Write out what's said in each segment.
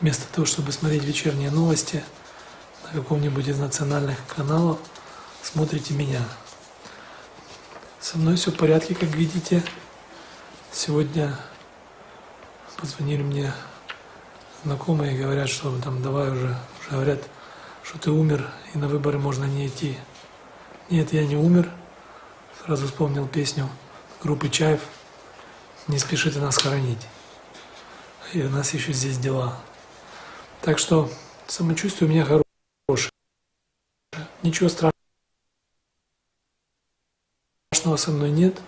вместо того, чтобы смотреть вечерние новости на каком-нибудь из национальных каналов, смотрите меня. Со мной все в порядке, как видите. Сегодня позвонили мне знакомые и говорят, что там давай уже, уже говорят, что ты умер и на выборы можно не идти. Нет, я не умер. Сразу вспомнил песню группы Чаев «Не спеши нас хоронить». И у нас еще здесь дела. Так что самочувствие у меня хорошее. Ничего страшного со мной нет.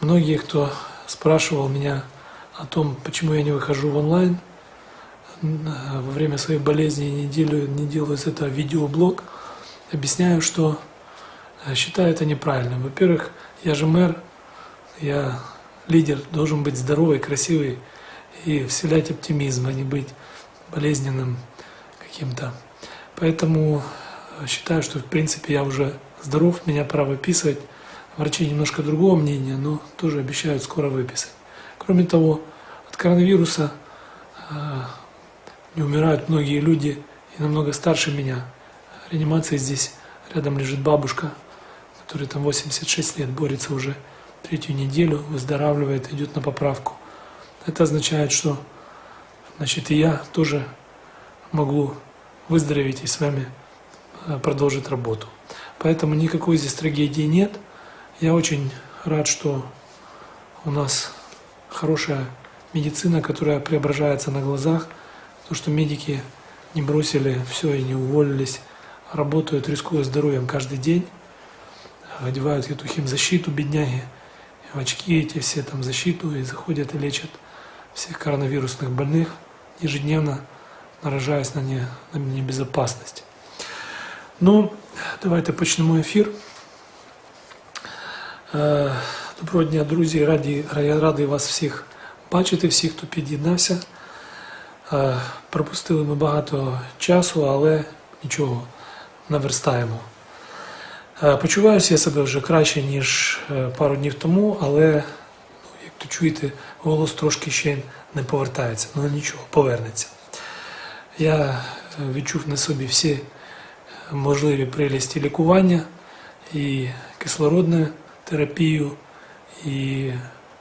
Многие, кто спрашивал меня о том, почему я не выхожу в онлайн, н- во время своей болезни не делаю, не делаю из этого видеоблог, объясняю, что э, считаю это неправильным. Во-первых, я же мэр, я лидер, должен быть здоровый, красивый и вселять оптимизм, а не быть болезненным каким-то. Поэтому э, считаю, что в принципе я уже здоров, меня пора выписывать. Врачи немножко другого мнения, но тоже обещают скоро выписать. Кроме того, от коронавируса э, не умирают многие люди и намного старше меня. В реанимации здесь рядом лежит бабушка, которая там 86 лет, борется уже третью неделю, выздоравливает, идет на поправку. Это означает, что значит, и я тоже могу выздороветь и с вами э, продолжить работу. Поэтому никакой здесь трагедии нет. Я очень рад, что у нас хорошая медицина, которая преображается на глазах. То, что медики не бросили все и не уволились, работают, рискуя здоровьем каждый день, одевают эту химзащиту, бедняги, в очки эти все там защиту и заходят и лечат всех коронавирусных больных, ежедневно наражаясь на, не, на небезопасность. Ну, давайте почнемо ефір. Е, Доброго дня, друзі. Раді, радий вас всіх бачити, всіх, хто під'єднався. Е, Пропустили ми багато часу, але нічого, наверстаємо. Е, Почуваюся я себе вже краще, ніж пару днів тому, але, то чуєте, голос трошки ще не повертається. Ну нічого, повернеться. Я е, відчув на собі всі можливі прелісті лікування і кислородну терапію, і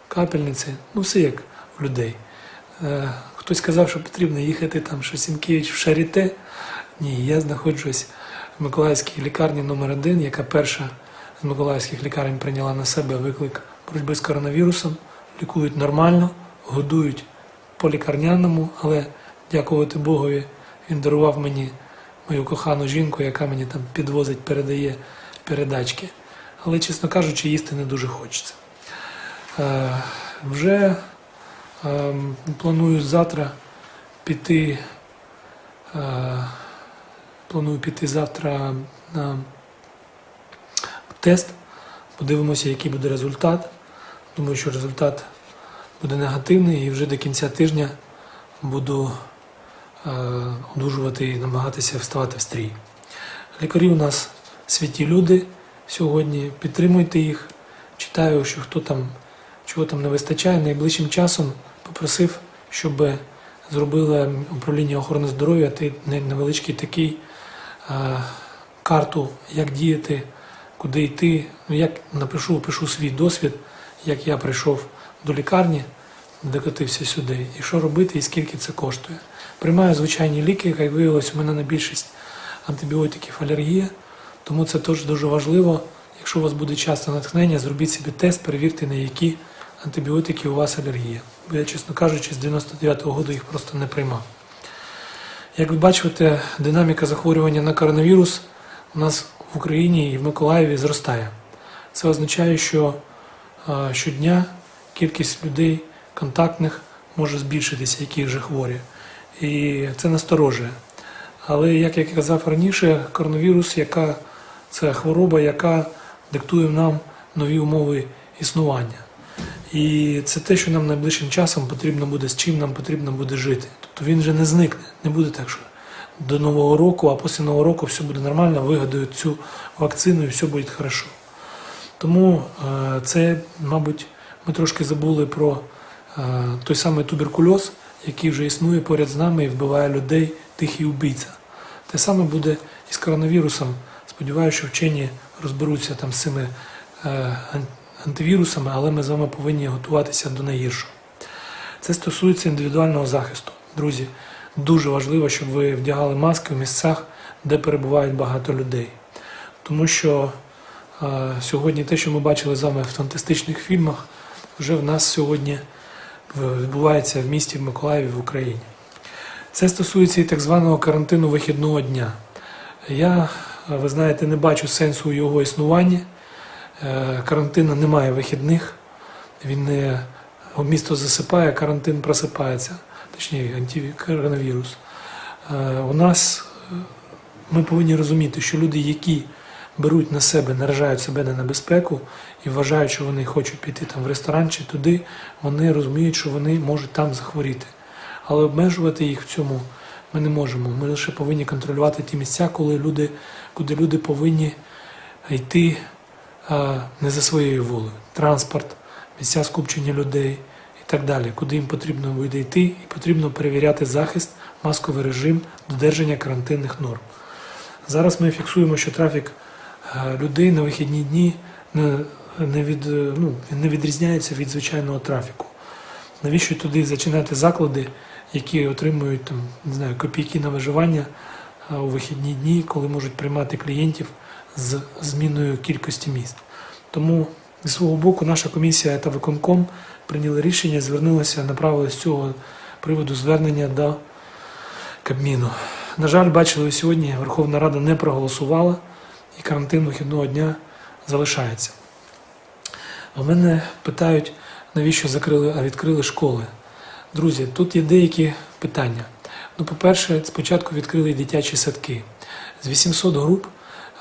капельниці, ну все як в людей. Е, Хтось сказав, що потрібно їхати там Шосінкевич в Шаріте. Ні, я знаходжусь в Миколаївській лікарні номер 1 яка перша з Миколаївських лікарень прийняла на себе виклик боротьби з коронавірусом. Лікують нормально, годують по лікарняному, але дякувати Богові, він дарував мені мою кохану жінку, яка мені там підвозить, передає передачки. Але, чесно кажучи, їсти не дуже хочеться. Е, вже е, планую завтра піти. Е, планую піти завтра на тест. Подивимося, який буде результат. Думаю, що результат буде негативний і вже до кінця тижня буду е, одужувати і намагатися вставати в стрій. Лікарі у нас святі люди сьогодні. Підтримуйте їх. Читаю, що хто там чого там не вистачає. Найближчим часом попросив, щоб зробили управління охорони здоров'я ти- невеличкий такий е, карту, як діяти, куди йти. Ну, як напишу, пишу свій досвід, як я прийшов до лікарні, докотився сюди, і що робити, і скільки це коштує. Приймаю звичайні ліки, як виявилось, у мене на більшість антибіотиків алергія, тому це теж дуже важливо. Якщо у вас буде час на натхнення, зробіть собі тест, перевірте, на які антибіотики у вас алергія. Бо я, чесно кажучи, з 99-го року їх просто не приймав. Як ви бачите, динаміка захворювання на коронавірус у нас в Україні і в Миколаєві зростає. Це означає, що щодня кількість людей контактних може збільшитися, які вже хворі. І це насторожує. Але, як я казав раніше, коронавірус, яка це хвороба, яка диктує нам нові умови існування. І це те, що нам найближчим часом потрібно буде, з чим нам потрібно буде жити. Тобто він вже не зникне. Не буде так, що до Нового року, а після Нового року все буде нормально, вигадають цю вакцину і все буде хорошо. Тому е, це, мабуть, ми трошки забули про е, той самий туберкульоз, який вже існує поряд з нами і вбиває людей, тихий убійця. Те саме буде і з коронавірусом. Сподіваюся, що вчені розберуться там з цими е, антивірусами, але ми з вами повинні готуватися до найгіршого. Це стосується індивідуального захисту. Друзі, дуже важливо, щоб ви вдягали маски в місцях, де перебувають багато людей. Тому що сьогодні те, що ми бачили з вами в фантастичних фільмах, вже в нас сьогодні відбувається в місті в Миколаєві в Україні. Це стосується і так званого карантину вихідного дня. Я, ви знаєте, не бачу сенсу у його існуванні. Е, Карантину немає вихідних, він не місто засипає, карантин просипається, точніше, антикоронавірус. Е, У нас е, ми повинні розуміти, що люди, які беруть на себе, наражають себе на небезпеку і вважають, що вони хочуть піти там в ресторан чи туди, вони розуміють, що вони можуть там захворіти. Але обмежувати їх в цьому ми не можемо. Ми лише повинні контролювати ті місця, коли люди, куди люди повинні йти не за своєю волею. Транспорт, місця скупчення людей і так далі, куди їм потрібно буде йти, і потрібно перевіряти захист, масковий режим, додержання карантинних норм. Зараз ми фіксуємо, що трафік людей на вихідні дні не, від, е, ну, не відрізняється від звичайного трафіку. Навіщо туди зачинати заклади, які отримують там, не знаю, копійки на виживання е, у вихідні дні, коли можуть приймати клієнтів з зміною кількості міст. Тому зі свого боку наша комісія та виконком прийняли рішення, звернулися, направили з цього приводу звернення до Кабміну. На жаль, бачили сьогодні, Верховна Рада не проголосувала і карантин вихідного дня залишається. У мене питають, навіщо закрили, а відкрили школи. Друзі, тут є деякі питання. Ну, по-перше, спочатку відкрили дитячі садки. З 800 груп е,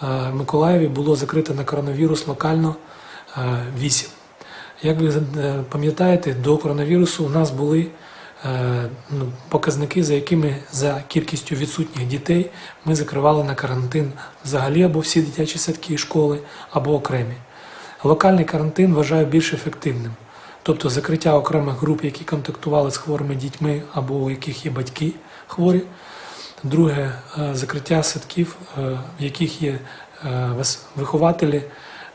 в Миколаєві було закрито на коронавірус локально е, 8. Як ви е, пам'ятаєте, до коронавірусу у нас були е, ну, показники, за якими за кількістю відсутніх дітей ми закривали на карантин взагалі або всі дитячі садки і школи, або окремі. Локальний карантин вважаю більш ефективним, тобто закриття окремих груп, які контактували з хворими дітьми або у яких є батьки хворі. Друге, е, закриття садків, е, в яких є е, вихователі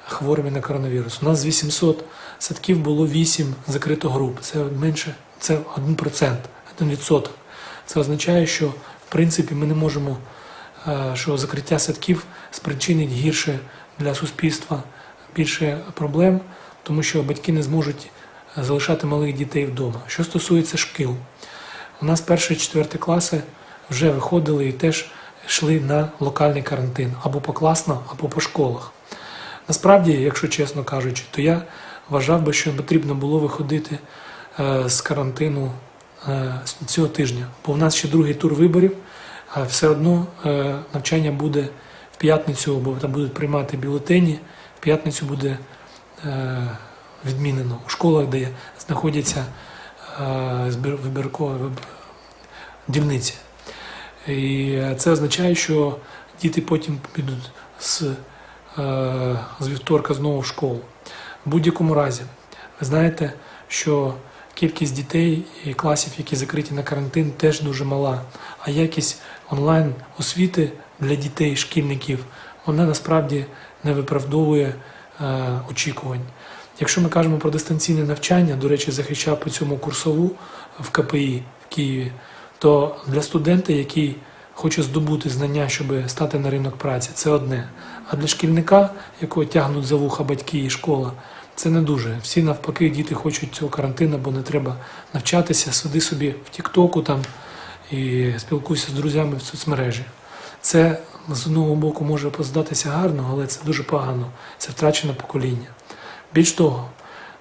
хворими на коронавірус. У нас з 800 садків було 8 закрито груп. Це менше, це 1%, 1%. Це означає, що в принципі ми не можемо, е, що закриття садків спричинить гірше для суспільства більше проблем, тому що батьки не зможуть залишати малих дітей вдома. Що стосується шкіл, у нас перші четверті класи вже виходили і теж йшли на локальний карантин або покласно, або по школах. Насправді, якщо чесно кажучи, то я вважав би, що потрібно було виходити з карантину е, цього тижня, бо в нас ще другий тур виборів, а все одно е, навчання буде в п'ятницю, бо там будуть приймати бюлетені, в п'ятницю буде е, відмінено у школах, де знаходяться е, вибіркові дільниці. І е, це означає, що діти потім підуть з, е, з вівторка знову в школу. В будь-якому разі, ви знаєте, що кількість дітей і класів, які закриті на карантин, теж дуже мала. А якість онлайн освіти для дітей, шкільників, вона насправді не виправдовує е, очікувань. Якщо ми кажемо про дистанційне навчання, до речі, захищав по цьому курсову в КПІ в Києві, то для студента, який хоче здобути знання, щоб стати на ринок праці, це одне. А для шкільника, якого тягнуть за вуха батьки і школа, це не дуже. Всі навпаки, діти хочуть цього карантину, бо не треба навчатися, сиди собі в Тіктоку там і спілкуйся з друзями в соцмережі. Це з одного боку може поздатися гарно, але це дуже погано. Це втрачене покоління. Більш того,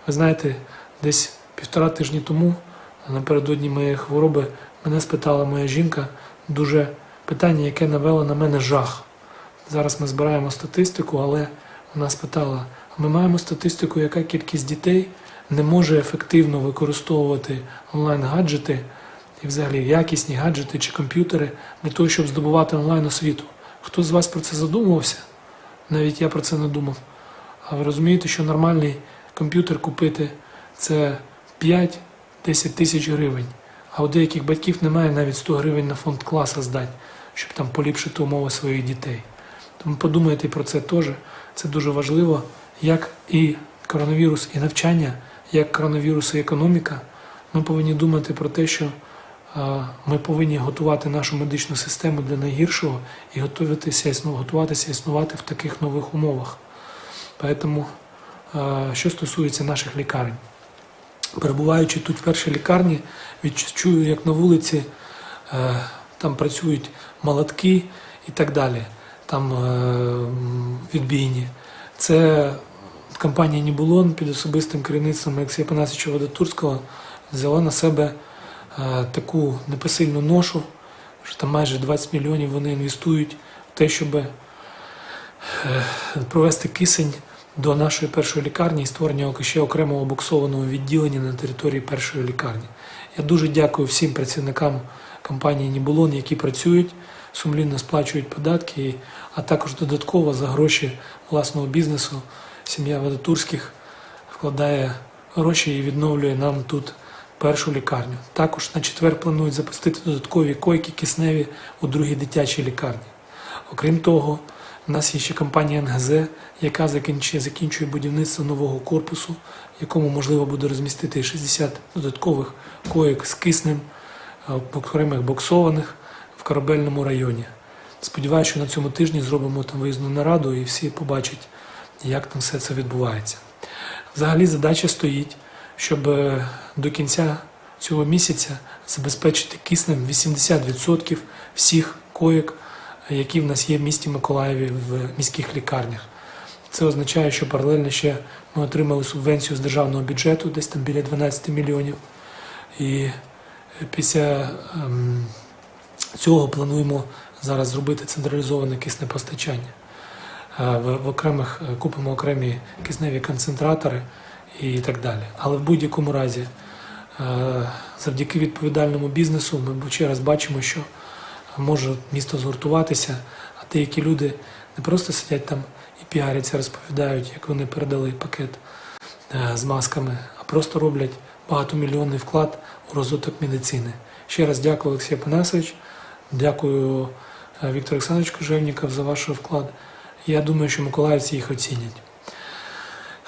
ви знаєте, десь півтора тижні тому, напередодні моєї хвороби, мене спитала моя жінка дуже питання, яке навело на мене жах. Зараз ми збираємо статистику, але вона спитала: ми маємо статистику, яка кількість дітей не може ефективно використовувати онлайн-гаджети і взагалі якісні гаджети чи комп'ютери для того, щоб здобувати онлайн освіту. Хто з вас про це задумувався? Навіть я про це не думав. А ви розумієте, що нормальний комп'ютер купити це 5-10 тисяч гривень. А у деяких батьків немає навіть 100 гривень на фонд класа здати, щоб там поліпшити умови своїх дітей. Тому подумайте про це теж. Це дуже важливо, як і коронавірус, і навчання, як коронавірус і економіка. Ми повинні думати про те, що е, ми повинні готувати нашу медичну систему для найгіршого і готуватися, готуватися існувати в таких нових умовах. Тому, е, що стосується наших лікарень, перебуваючи тут в першій лікарні, відчую, як на вулиці е, там працюють молотки і так далі, там відбійні. Це компанія Нібулон під особистим керівництвом Олексія Панасича Водотурського взяла на себе е, таку непосильну ношу, що там майже 20 мільйонів вони інвестують в те, щоб е, провести кисень до нашої першої лікарні і створення ще окремого боксованого відділення на території першої лікарні. Я дуже дякую всім працівникам компанії Нібулон, які працюють, сумлінно сплачують податки, а також додатково за гроші власного бізнесу сім'я Водотурських вкладає гроші і відновлює нам тут першу лікарню. Також на четвер планують запустити додаткові койки кисневі у другій дитячій лікарні. Окрім того, у нас є ще компанія НГЗ, яка закінчує, закінчує будівництво нового корпусу, в якому можливо буде розмістити 60 додаткових коїк з киснем, е, окремих боксованих в корабельному районі. Сподіваюся, що на цьому тижні зробимо там виїзну нараду і всі побачать, як там все це відбувається. Взагалі задача стоїть, щоб е, до кінця цього місяця забезпечити киснем 80% всіх коїк, які в нас є в місті Миколаєві в міських лікарнях. Це означає, що паралельно ще ми отримали субвенцію з державного бюджету, десь там біля 12 мільйонів. І після ем, цього плануємо зараз зробити централізоване кисне постачання. Е, В, окремих е, купимо окремі кисневі концентратори і так далі. Але в будь-якому разі, е, завдяки відповідальному бізнесу, ми ще раз бачимо, що може місто згуртуватися, а деякі люди не просто сидять там і піаряться, розповідають, як вони передали пакет з масками, а просто роблять багатомільйонний вклад у розвиток медицини. Ще раз дякую, Олексій Панасович, дякую Віктор Олександрович Кожевніков за ваш вклад. Я думаю, що миколаївці їх оцінять.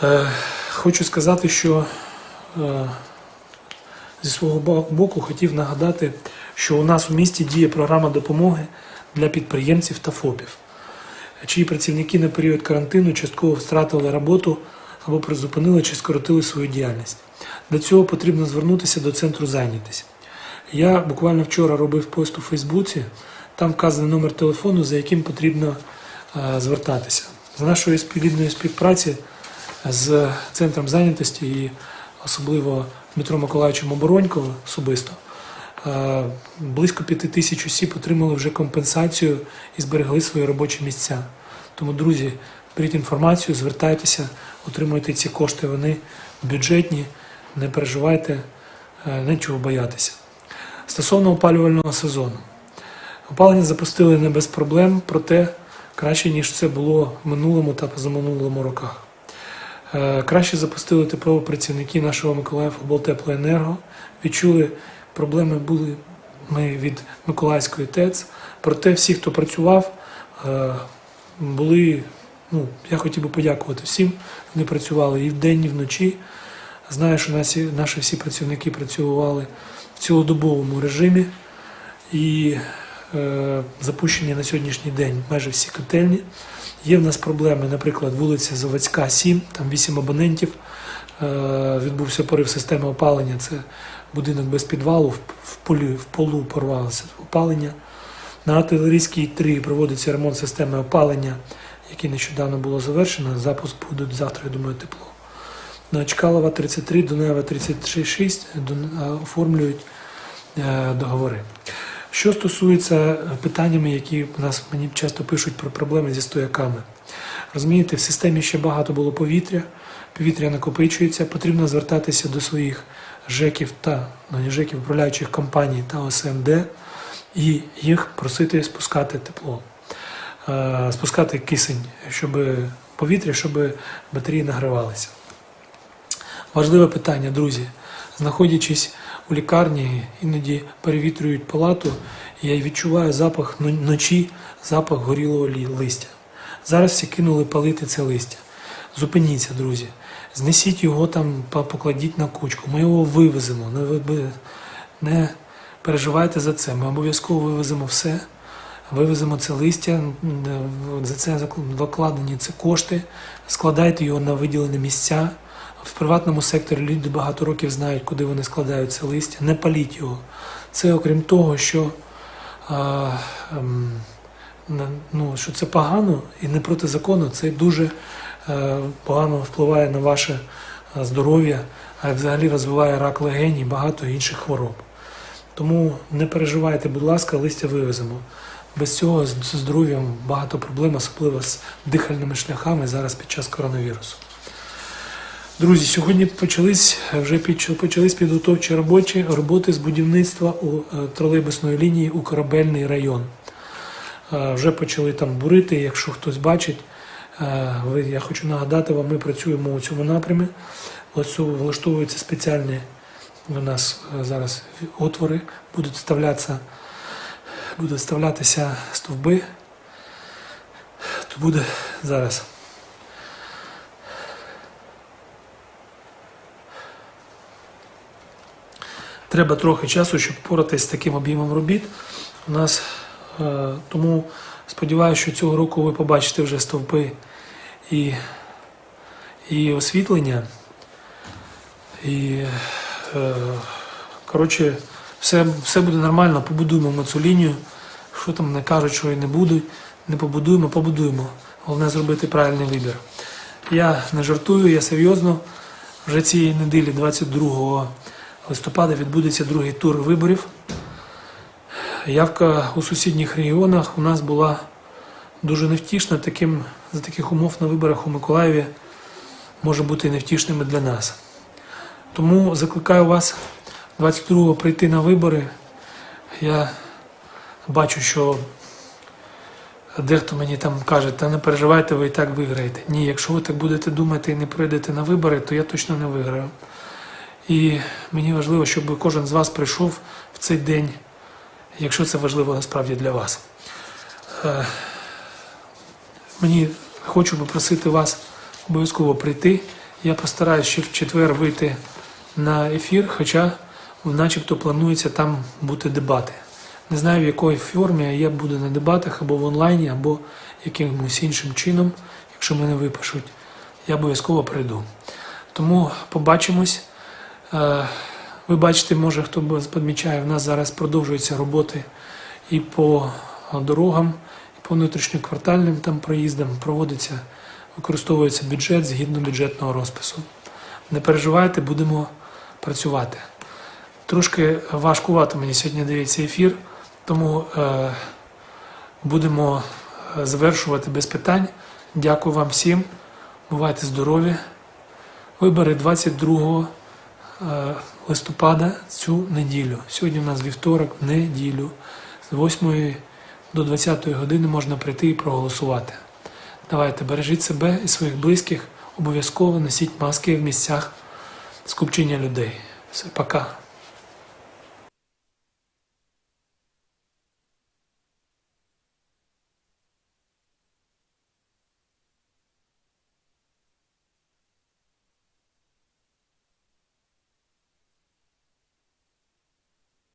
Е, Хочу сказати, що е, зі свого боку хотів нагадати, що у нас у місті діє програма допомоги для підприємців та ФОПів, чиї працівники на період карантину частково втратили роботу або призупинили чи скоротили свою діяльність. Для цього потрібно звернутися до центру зайнятості. Я буквально вчора робив пост у Фейсбуці, там вказаний номер телефону, за яким потрібно звертатися. За нашої співвідної співпраці з центром зайнятості і особливо Дмитром Миколаївичем Оборонько особисто. е, Близько п'яти тисяч осіб отримали вже компенсацію і зберегли свої робочі місця. Тому, друзі, беріть інформацію, звертайтеся, отримуйте ці кошти. Вони бюджетні, не переживайте, е, нічого боятися. Стосовно опалювального сезону. Опалення запустили не без проблем, проте краще, ніж це було в минулому та позаминулому роках. Е, Краще запустили теплові працівники нашого Миколаїв облтеплоенерго. Відчули, проблеми були ми від Миколаївської ТЕЦ. Проте всі, хто працював, е, були, ну, я хотів би подякувати всім. Вони працювали і вдень, і вночі. Знаю, що наші, наші всі працівники працювали в цілодобовому режимі і запущені на сьогоднішній день майже всі котельні. Є в нас проблеми, наприклад, вулиця Заводська, 7, там 8 абонентів. Е, відбувся порив системи опалення. Це будинок без підвалу, в, полі, в полу порвалося опалення. На артилерійській 3 проводиться ремонт системи опалення, який нещодавно було завершено. Запуск буде завтра, я думаю, тепло. На Чкалова 33, Дунаєва 36 е, оформлюють е, договори. Що стосується питаннями, які нас мені часто пишуть про проблеми зі стояками. Розумієте, в системі ще багато було повітря, повітря накопичується, потрібно звертатися до своїх ЖЕКів та ну, не ЖЕКів, управляючих компаній та ОСМД і їх просити спускати тепло, е, спускати кисень, щоб повітря, щоб батареї нагрівалися. Важливе питання, друзі. Знаходячись у лікарні, іноді перевітрюють палату, я відчуваю запах но- ночі, запах горілого листя. Зараз всі кинули палити це листя. Зупиніться, друзі. Знесіть його там, покладіть на кучку. Ми його вивеземо. Не, не переживайте за це. Ми обов'язково вивеземо все. Вивеземо це листя, за це зак- докладені це кошти, складайте його на виділені місця. В приватному секторі люди багато років знають, куди вони складають це листя. Не паліть його. Це окрім того, що, а, ем, ну, що це погано і не проти закону, це дуже е, погано впливає на ваше е, здоров'я, а взагалі розвиває рак легень і багато інших хвороб. Тому не переживайте, будь ласка, листя вивеземо. Без цього з здоров'ям багато проблем, особливо з дихальними шляхами зараз під час коронавірусу. Друзі, сьогодні почались вже під, почались підготовчі робочі роботи з будівництва у е, тролейбусної лінії у корабельний район. Е, Вже почали там бурити. Якщо хтось бачить, е, я хочу нагадати вам, ми працюємо у цьому напрямі. Ось влаштовуються спеціальні у нас е, зараз отвори, будуть вставлятися, будуть вставлятися стовби. То буде зараз. Треба трохи часу, щоб поратись з таким об'ємом робіт. У нас е, тому сподіваюся, що цього року ви побачите вже стовпи і, і освітлення. І е, коротше, все, все буде нормально, побудуємо ми цю лінію. Що там не кажуть, що і не будуть, не побудуємо, побудуємо. Головне зробити правильний вибір. Я не жартую, я серйозно. Вже цієї неділі, 22 листопада, відбудеться другий тур виборів. Явка у сусідніх регіонах у нас була дуже невтішна. Таким, за таких умов на виборах у Миколаєві може бути невтішними для нас. Тому закликаю вас 22-го прийти на вибори. Я бачу, що дехто мені там каже, та не переживайте, ви і так виграєте. Ні, якщо ви так будете думати і не прийдете на вибори, то я точно не виграю. І мені важливо, щоб кожен з вас прийшов в цей день, якщо це важливо насправді для вас. Е, Мені хочу попросити вас обов'язково прийти. Я постараюся ще в четвер вийти на ефір, хоча начебто планується там бути дебати. Не знаю, в якої формі я буду на дебатах або в онлайні, або якимось іншим чином, якщо мене випишуть, я обов'язково прийду. Тому побачимось. Е, Ви бачите, може хто помічає, в нас зараз продовжуються роботи і по дорогам, і по внутрішньоквартальним там проїздам проводиться, використовується бюджет згідно бюджетного розпису. Не переживайте, будемо працювати. Трошки важкувато мені сьогодні дається ефір, тому е, будемо е, завершувати без питань. Дякую вам всім. Бувайте здорові. Вибори 22 е, листопада цю неділю. Сьогодні у нас вівторок, в неділю. З 8 до 20 години можна прийти і проголосувати. Давайте бережіть себе і своїх близьких. Обов'язково носіть маски в місцях скупчення людей. Все, пока.